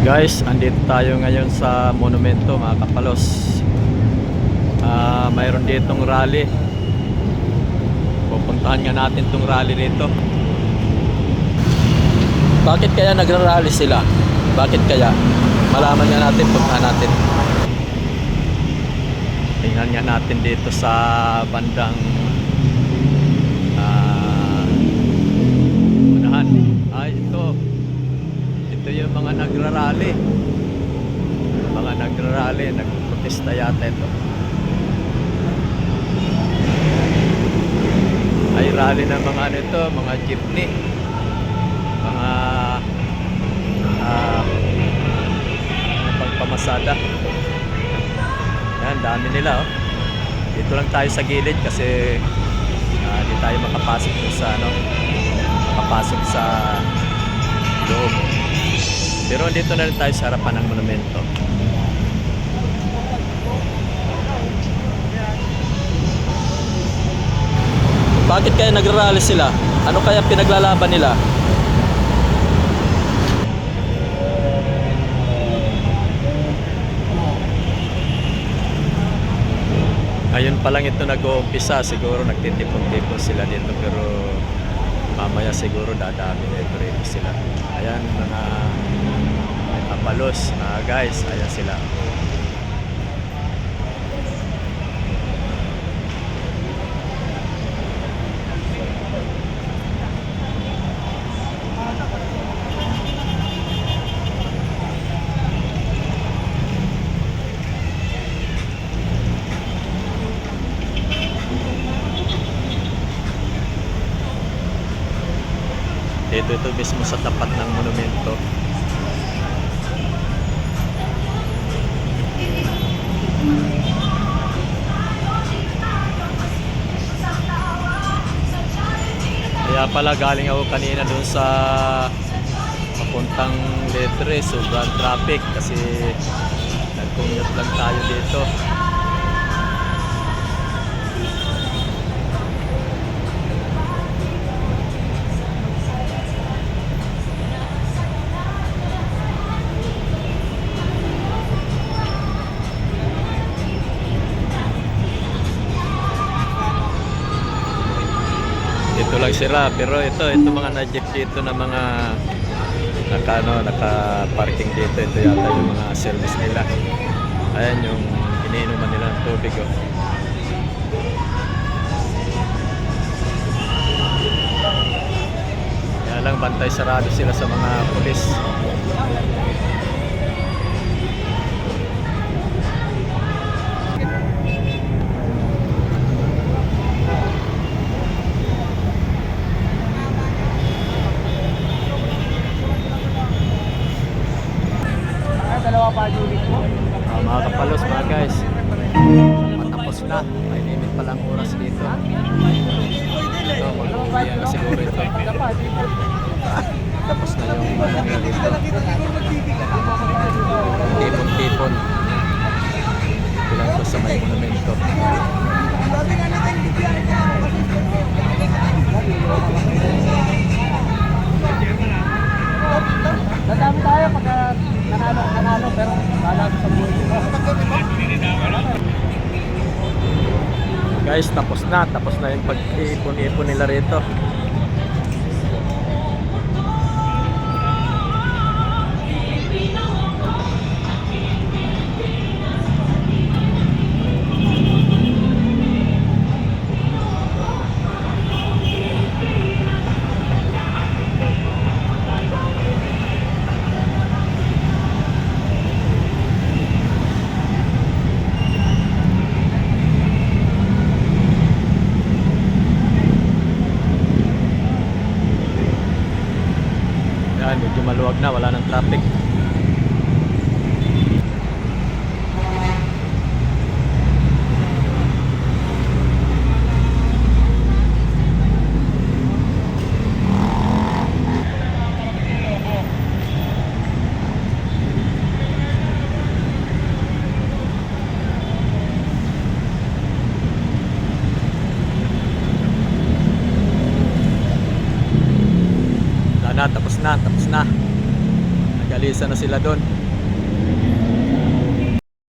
Guys, andito tayo ngayon sa monumento mga kapalos. Ah, mayroon ditong rally. Pupuntahan nga natin tong rally nito. Bakit kaya nagra-rally sila? Bakit kaya? Malaman nga natin, puntahan natin. Tingnan nga natin dito sa bandang ah, unahan. Ay, ito. Ito yung mga nagrarally. Mga nagrarally, nagprotesta yata ito. Ay rally ng mga ano ito, mga jeepney. Mga ah pagpamasada. Yan, dami nila oh. Dito lang tayo sa gilid kasi di tayo makapasok sa ano, makapasok sa loob. Pero dito na rin tayo sa harapan ng monumento. Bakit kaya nagrarally sila? Ano kaya pinaglalaban nila? Ngayon pa lang ito nag-uumpisa, siguro nagtitipon-tipon sila dito pero mamaya siguro dadami na ito rin sila. Ayan mga may kapalos na guys, ayan sila. Dito ito mismo sa tapat ng monumento. Pala galing ako kanina dun sa papuntang Letre, sobrang traffic kasi nag-commute lang tayo dito. Sila, pero ito, ito mga na-jeep dito na mga naka, ano, naka-parking dito. Ito yata yung mga service nila. Ayan yung iniinuman nila ng tubig. Oh. Kaya lang bantay sarado sila sa mga pulis. Matapos na. May limit pa lang oras dito. Ito, mag-uwi na siguro ito. Tapos na yung ano dito. Tipon-tipon. Bilang ko sa may monumento. Dadami tayo pagka nanalo, nanalo pero wala sa buhay ko. Guys, tapos na. Tapos na yung pag-ipon-ipon nila rito. Medyo maluwag na. Wala ng traffic. Na, tapos na, tapos na. Inalisan na sila doon.